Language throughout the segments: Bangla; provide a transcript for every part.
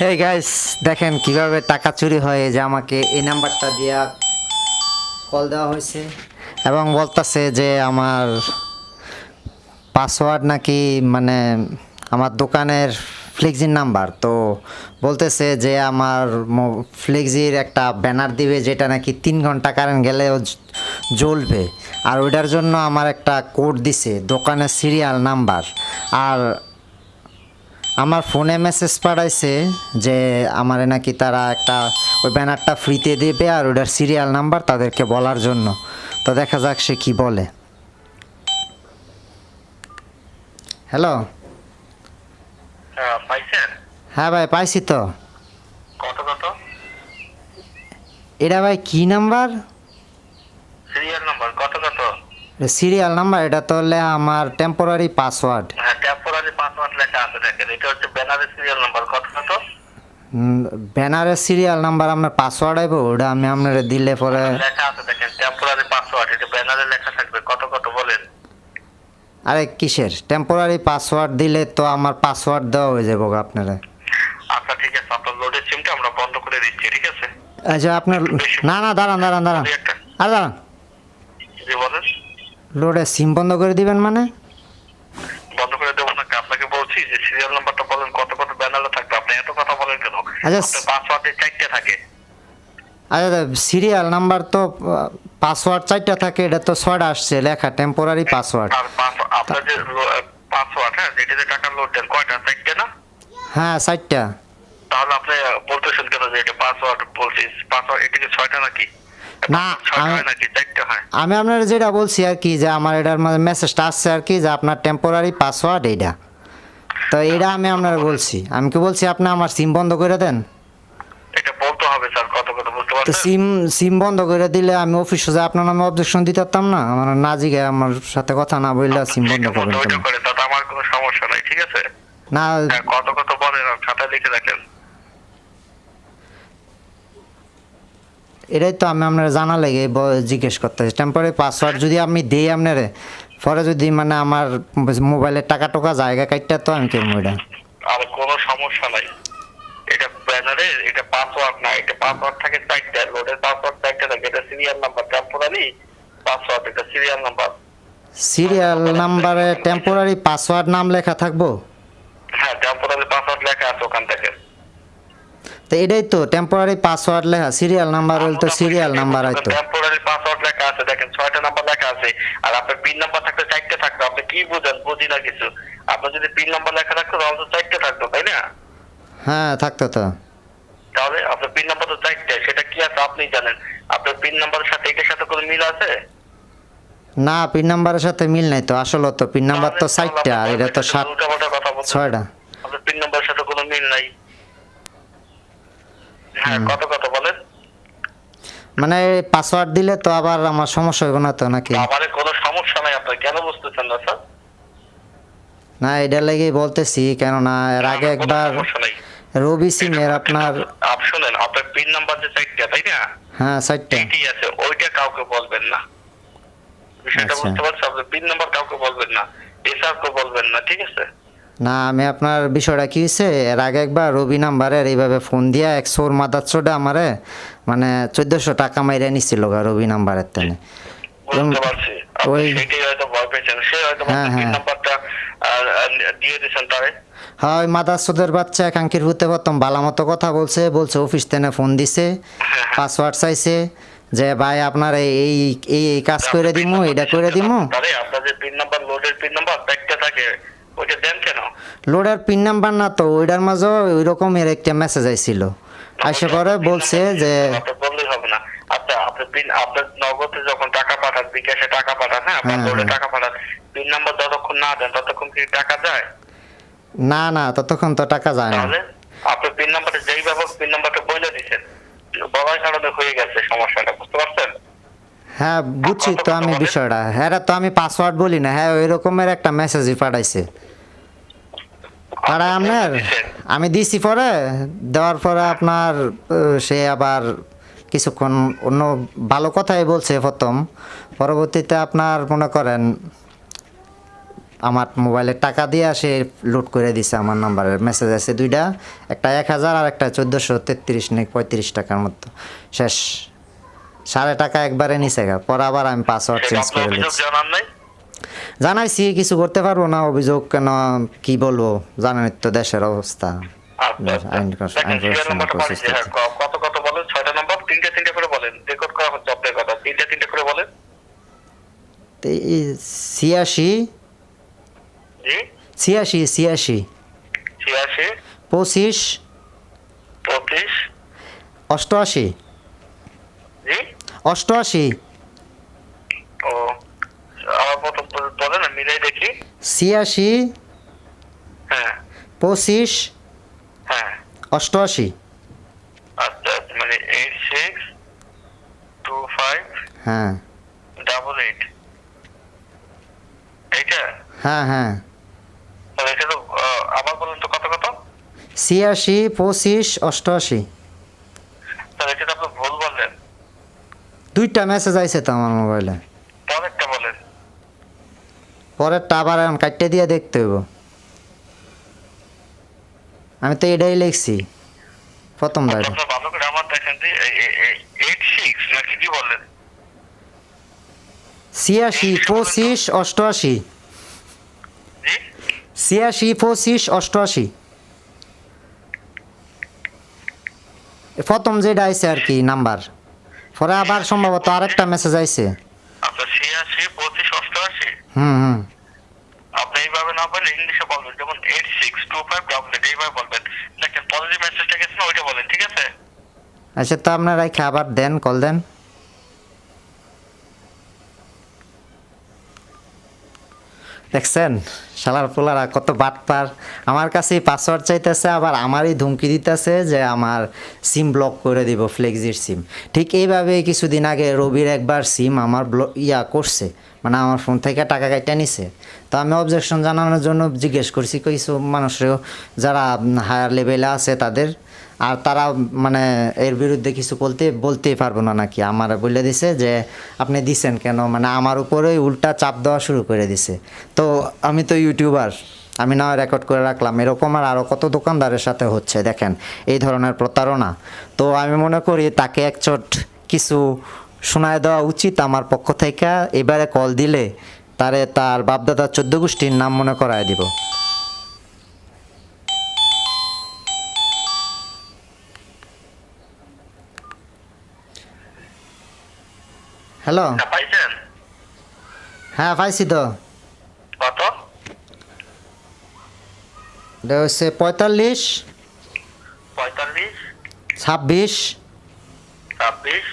হে গাইস দেখেন কীভাবে টাকা চুরি হয় যে আমাকে এই নাম্বারটা দিয়া কল দেওয়া হয়েছে। এবং বলতেছে যে আমার পাসওয়ার্ড নাকি মানে আমার দোকানের ফ্লেক্সির নাম্বার। তো বলতেছে যে আমার ফ্লেক্সির একটা ব্যানার দিবে যেটা নাকি তিন ঘণ্টা কারেন্ট গেলেও জ্বলবে। আর ওইটার জন্য আমার একটা কোড দিছে, দোকানের সিরিয়াল নাম্বার আর আমার ফোনে মেসেজ পাঠাইছে যে আমারে নাকি তারা একটা ওই ব্যানারটা ফ্রিতে দেবে আর ওটার সিরিয়াল নাম্বার তাদেরকে বলার জন্য। তো দেখা যাক সে কি বলে। হ্যালো হ্যাঁ, ভাই পাইছি তো। এটা ভাই কি নাম্বার সিরিয়াল নাম্বার কত কত? সিরিয়াল নাম্বার এটা তো হলে আমার টেম্পোরারি পাসওয়ার্ড লেখা এটা হচ্ছে ব্যানারের সিরিয়াল নাম্বার কত কত ব্যানারের সিরিয়াল নাম্বার আপনার পাসওয়ার্ড আইব ওটা আমি আপনার দিলে পরে লেখা আছে দেখেন টেম্পোরারি পাসওয়ার্ড এটা ব্যানারে লেখা থাকবে কত কত বলেন? আরে কিসের? টেম্পোরারি পাসওয়ার্ড দিলে তো আমার পাসওয়ার্ড দেওয়া হয়ে যাব আপনারা। আচ্ছা ঠিক আছে আপনার লোডের সিমটা আমরা বন্ধ করে দিচ্ছি ঠিক আছে? আচ্ছা আপনার না না দাঁড়ান দাঁড়ান দাঁড়ান। আর দাঁড়ান। জি বলেন। লোডে সিম বন্ধ করে দিবেন মানে বন্ধ করে দেবো না আপনাকে বলছি যে সিরিয়াল নাম্বারটা বলেন কত কত ব্যানারে থাকবে আপনি এত কথা বলেন কেন? আচ্ছা, পাসওয়ার্ডে চারটে থাকে। আচ্ছা সিরিয়াল নাম্বার তো পাসওয়ার্ড চারটা থাকে এটা তো ছয়টা আসছে লেখা টেম্পোরারি পাসওয়ার্ড আপনার যে পাসওয়ার্ড হ্যাঁ যেটাতে টাকা লোড দেন কয়টা চারটে না? হ্যাঁ চারটা। তাহলে আপনি বলতেছেন কেন যে এটা পাসওয়ার্ড বলছিস পাসওয়ার্ড এটা কি ছয়টা নাকি? না, আমি- হয়? আপনার যেটা বলছি আর কি যে আমার এটার মধ্যে মেসেজটা আসছে আর কি যে আপনার টেম্পোরারি পাসওয়ার্ড এইটা। তো এটা আমি আপনার বলছি। আমি কি বলছি আপনি আমার সিম বন্ধ করে দেন? এটা বলতে হবে স্যার কত কত বুঝতে তো পারছেন? সিম সিম বন্ধ করে দিলে আমি অফিসে যে আপনার নামে অবজেকশন দিতে পারতাম না? আমার না জিগে আমার সাথে কথা না বললে সিম বন্ধ মতো ওইটা? করে তাতে আমার কোনো সমস্যা নাই ঠিক আছে? না হ্যাঁ, কত কত বলেন আর খাতায় লিখে রাখেন। এটাই তো আমি আপনার জানা লেগে জিজ্ঞেস করতে টেম্পোরারি পাসওয়ার্ড যদি আমি দিই আপনারে পরে যদি মানে আমার মোবাইলের টাকা টোকা জায়গা কাটটা তো আমি কেমন এটা। আর কোনো সমস্যা নাই। এটা ব্যানারে এটা পাসওয়ার্ড না এটা পাসওয়ার্ড থাকে চারটা লোডের পাসওয়ার্ড চারটা থাকে। এটা সিরিয়াল নাম্বার টেম্পোরারি পাসওয়ার্ড এটা সিরিয়াল নাম্বার সিরিয়াল নাম্বারে টেম্পোরারি পাসওয়ার্ড নাম লেখা থাকব? হ্যাঁ টেম্পোরারি পাসওয়ার্ড লেখা আছে ওখান থেকে। তো এটাই তো টেম্পোরারি পাসওয়ার্ড লেখা সিরিয়াল নাম্বার হলে তো সিরিয়াল নাম্বার হয়তো টেম্পোরারি পাসওয়ার্ড লেখা আছে। দেখেন ছয়টা নাম্বার লেখা আছে আর আপনার পিন নাম্বার থাকলে চারটে থাকতো আপনি কি বুঝেন? বুঝি না কিছু। আপনার যদি পিন নাম্বার লেখা থাকতো তাহলে তো চারটে থাকতো তাই না? হ্যাঁ থাকতো তো। তাহলে আপনার পিন নাম্বার তো চারটে সেটা কি আছে আপনি জানেন? আপনার পিন নাম্বারের সাথে এটার সাথে কোনো মিল আছে? না পিন নাম্বারের সাথে মিল নাই তো আসলে তো পিন নাম্বার তো চারটা আর এটা তো সাত ছয়টা। আপনার পিন নাম্বারের সাথে কোনো মিল নাই। হ্যাঁ কত কত বলেন? মানে পাসওয়ার্ড দিলে তো আবার আমার সমস্যা হবে না তো নাকি? আমার কোনো সমস্যা নাই আপনার কেন বুঝতেছেন না স্যার? না এটা লেগেই বলতেছি কেননা এর আগে একবার রবি সিং এর আপনার আপ শুনেন আপনার পিন নাম্বার যে চারটা তাই না? হ্যাঁ সাইটটা ঠিক আছে ওইটা কাউকে বলবেন না। বিষয়টা আচ্ছা। বুঝতে পারছ আপনার পিন নাম্বার কাউকে বলবেন না এসআরকে বলবেন না ঠিক আছে? না আমি আপনার বিষয়টা কি হয়েছে? এর আগে একবার রবি নাম্বারের এইভাবে ফোন দিয়া এক সোর মাদার চোডে আমারে মানে চোদ্দশো টাকা মাইরে নিছিল গা রবি নাম্বারের তেনে। ওই- হ্যাঁ, হ্যাঁ। হ্যাঁ মাদার চোদের বাচ্চা কাঙ্কির ভূতে প্রথম ভালো মতো কথা বলছে বলছে অফিস তেনে ফোন দিছে পাসওয়ার্ড চাইছে যে ভাই আপনার এই এই কাজ করে দিমু এটা করে দিমু? যে পিন নাম্বার লোডের পিন নাম্বার থাকে ওইটা দেন কেন? লোডার পিন নাম্বার না তো ওইটার মাঝে ওই রকমের একটা মেসেজ আইছিল। পরে বলছে যে বললেই হবে না। আচ্ছা আপনি পিন আপনার নগদে যখন টাকা পাঠান বিকাশে টাকা পাঠান হ্যাঁ? আপনার হ্যাঁ, লোডে হ্যাঁ। টাকা পাঠান পিন নাম্বার যতক্ষণ না দেন ততক্ষণ কি টাকা যায়? না না ততক্ষণ তো টাকা যায় না। আপনার পিন নাম্বারটা যেই পিন নাম্বারটা বলে কারণে হয়ে গেছে সমস্যাটা বুঝতে পারছেন? হ্যাঁ বুঝছি তো আমি বিষয়টা। হ্যাঁ তো আমি পাসওয়ার্ড বলি না। হ্যাঁ ওই রকমের একটা মেসেজই পাঠাইছে। পাঠায় আপনার আমি দিছি পরে দেওয়ার পরে আপনার সে আবার কিছুক্ষণ অন্য ভালো কথাই বলছে প্রথম। পরবর্তীতে আপনার মনে করেন আমার মোবাইলে টাকা দিয়ে সে লোড করে দিছে আমার নাম্বারের মেসেজ আছে দুইটা একটা এক হাজার আর একটা চোদ্দোশো তেত্রিশ নাকি পঁয়ত্রিশ টাকার মতো। শেষ। সাড়ে টাকা একবারে নিচে গা পর আবার আমি পাসওয়ার্ড চেঞ্জ করে দিচ্ছি জানাইছি কিছু করতে পারব না অভিযোগ কেন কি বলব? জানেন তো দেশের অবস্থা। আচ্ছা, আচ্ছা। হ্যাঁ, কত কত বলেন? ছয়টা নাম্বার? তিনটে তিনটে করে বলেন। রেকর্ড করা হচ্ছে আপনার কথা। তিনটে তিনটে করে বলেন। ছিয়াশি। ছিয়াশি ছিয়াশি। ছিয়াশি। পঁচিশ। পঁচিশ। অষ্টআশি। অষ্টআশি ও আমার প্রথম বলেন আমি মিলাই দেখি ছিয়াশি হ্যাঁ। পঁচিশ হ্যাঁ। অষ্টআশি। আচ্ছা মানে এইট সিক্স টু ফাইভ হ্যাঁ। ডাবল এইট এইটা? হ্যাঁ হ্যাঁ। তাহলে এটা তো আহ, আবার বলুন তো কত কত? ছিয়াশি পঁচিশ অষ্টআশি। তাহলে এটা তো আপনি ভুল বললেন। দুইটা মেসেজ আইছে তো আমার মোবাইলে পরেরটা আবার এখন কাটতে দিয়ে দেখতে হইব। আমি তো এটাই লিখছি প্রথম দাঁড়ি আপনার ভালো করে আমার দেখেন যে এইট সিক্স নাকি কি ছিয়াশি পঁচিশ অষ্টআশি। জি? ছিয়াশি পঁচিশ অষ্টআশি। প্রথম যেটা আইছে আর কি নাম্বার। পরে আবার সম্ভবত আরেকটা মেসেজ আইছে। আচ্ছা ছিয়াশি পঁচিশ অষ্টআশি হুম হুম আপনি এইভাবে না বলে ইংলিশে বলবেন যেমন eight six two five double eight এইভাবে বলবেন। দেখেন পজিটিভ মেসেজটা গেছে না ওইটা বলেন ঠিক আছে? আচ্ছা তো আপনারা খাবার আবার দেন কল দেন। দেখছেন? শালার পোলারা কত বাটপার। আমার কাছে পাসওয়ার্ড চাইতেছে, আবার আমারই ধুমকি দিতেছে যে আমার সিম ব্লক করে দিব ফ্লেক্সির সিম ঠিক এইভাবে কিছুদিন আগে রবির একবার সিম আমার ব্লক ইয়া করছে। মানে আমার ফোন থেকে টাকা কাইটা নিছে। তো আমি অবজেকশন জানানোর জন্য জিজ্ঞেস করছি কিছু মানুষেরও যারা হায়ার লেভেলে আছে তাদের আর তারা মানে এর বিরুদ্ধে কিছু বলতে, বলতেই পারব না নাকি। আমার বলে দিছে যে, আপনি দিছেন কেন? মানে আমার উপরেই উল্টা চাপ দেওয়া শুরু করে দিছে। তো আমি তো ইউটিউবার, আমি না রেকর্ড করে রাখলাম। এরকম আর আরও কত দোকানদারের সাথে হচ্ছে, দেখেন, এই ধরনের প্রতারণা। তো আমি মনে করি তাকে একচোট কিছু শোনায় দেওয়া উচিত আমার পক্ষ থেকে। এবারে কল দিলে তারে তার বাপদাদা চোদ্দ গোষ্ঠীর নাম মনে করায় দিব। হ্যালো। হ্যাঁ পাইছেন? হ্যাঁ পাইছি তো। কত? এটা হচ্ছে পঁয়তাল্লিশ। পঁয়তাল্লিশ? ছাব্বিশ। ছাব্বিশ?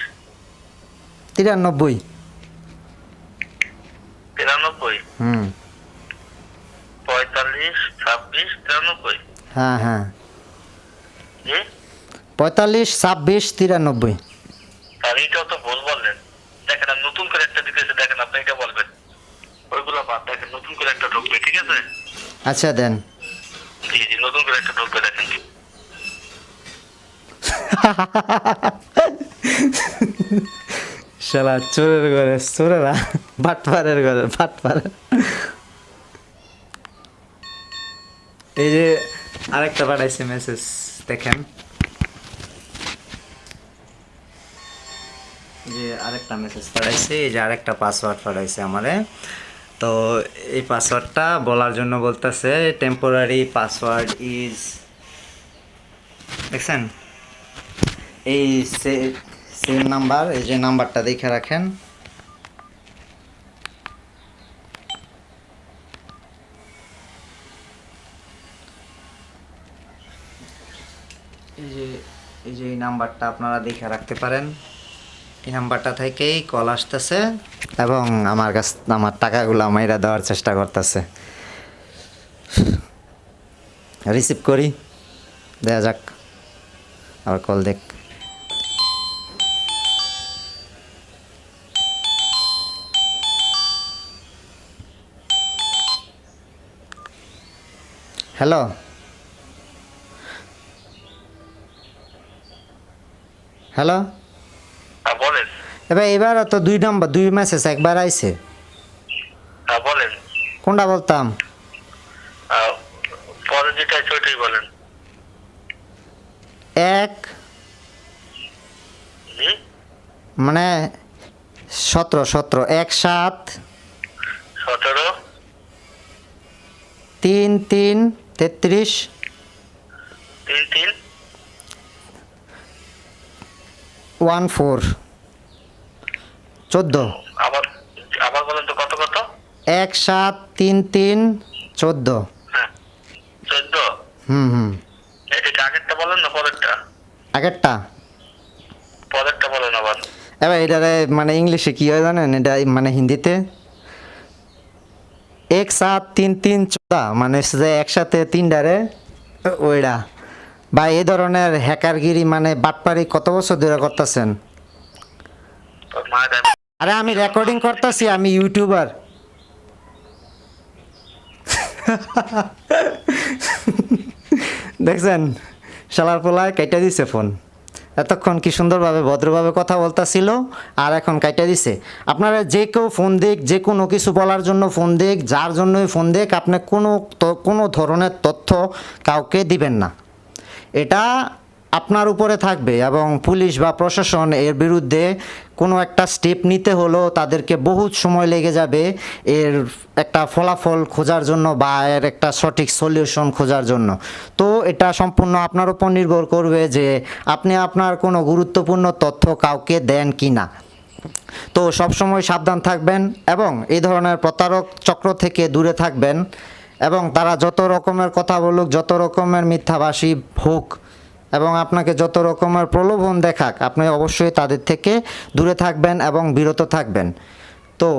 তিরানব্বই। তিরানব্বই? হুম। পঁয়তাল্লিশ ছাব্বিশ তিরানব্বই? হ্যাঁ হ্যাঁ। পঁয়তাল্লিশ ছাব্বিশ তিরানব্বই আর এইটাও তো ভুল বললেন দেখেন আর নতুন করে একটা দিতেছে দেখেন আপনি এটা বলবেন ওইগুলো বাদ দেখেন নতুন করে একটা ঢুকবে ঠিক আছে? আচ্ছা দেন। জি জি নতুন করে একটা ঢুকবে দেখেন শালা চোরের ঘরে চোরেরা ঘরে এই যে আরেকটা পাঠাইছে মেসেজ দেখেন। যে আরেকটা মেসেজ পাঠাইছে এই যে আরেকটা পাসওয়ার্ড পাঠাইছে আমারে। তো এই পাসওয়ার্ডটা বলার জন্য বলতেছে টেম্পোরারি পাসওয়ার্ড ইজ দেখছেন? এই সেম নাম্বার এই যে নাম্বারটা দেখে রাখেন। এই যে এই যে এই নাম্বারটা আপনারা দেখে রাখতে পারেন। এই নাম্বারটা থেকেই কল আসতেছে এবং আমার কাছ, আমার টাকাগুলো মাইরা দেওয়ার চেষ্টা করতেছে। রিসিভ করি, দেয়া যাক, আবার কল দেখ। হ্যালো। হ্যালো। হ্যাঁ এবার এবার তো দুই নম্বর দুই মেসেজ একবার আইছে। হ্যাঁ, বলেন। কোনটা বলতাম? পরে যেটা বলেন। এক। মানে সতেরো সতেরো। এক সাত। সতেরো। তিন তিন তেত্রিশ। তিন। One four. চোদ্দ। আবার আবার বলেন তো কত কত? এক সাত তিন তিন চোদ্দ। হ্যাঁ চোদ্দ। হুম হুম। এটা আগেরটা বলেন না পরেরটা? আগেরটা। পরেরটা বলেন আবার। এবার এটারে মানে ইংলিশে কি হয় জানেন? এটা মানে হিন্দিতে? এক সাত তিন তিন চোদ্দা। মানে যে একসাথে তিনটারে ওইটা বা এই ধরনের হ্যাকারগিরি মানে বাটপারি কত বছর ধরে করতেছেন? আরে আমি রেকর্ডিং করতেছি, আমি ইউটিউবার দেখছেন, শালার পোলায় কেটে দিছে ফোন। এতক্ষণ কি সুন্দরভাবে, ভদ্রভাবে কথা বলতাছিল, আর এখন কাইটা দিছে। আপনারা যে কেউ ফোন দিক, যে কোনো কিছু বলার জন্য ফোন দিক, যার জন্যই ফোন দিক, আপনি কোনো কোনো ধরনের তথ্য কাউকে দিবেন না। এটা আপনার উপরে থাকবে এবং পুলিশ বা প্রশাসন এর বিরুদ্ধে কোনো একটা স্টেপ নিতে হলেও তাদেরকে বহুত সময় লেগে যাবে এর একটা ফলাফল খোঁজার জন্য বা এর একটা সঠিক সলিউশন খোঁজার জন্য। তো এটা সম্পূর্ণ আপনার উপর নির্ভর করবে যে আপনি আপনার কোনো গুরুত্বপূর্ণ তথ্য কাউকে দেন কি না। তো সবসময় সাবধান থাকবেন এবং এই ধরনের প্রতারক চক্র থেকে দূরে থাকবেন এবং তারা যত রকমের কথা বলুক, যত রকমের মিথ্যাভাষী হোক এবং আপনাকে যত রকমের প্রলোভন দেখাক, আপনি অবশ্যই তাদের থেকে দূরে থাকবেন এবং বিরত থাকবেন। তো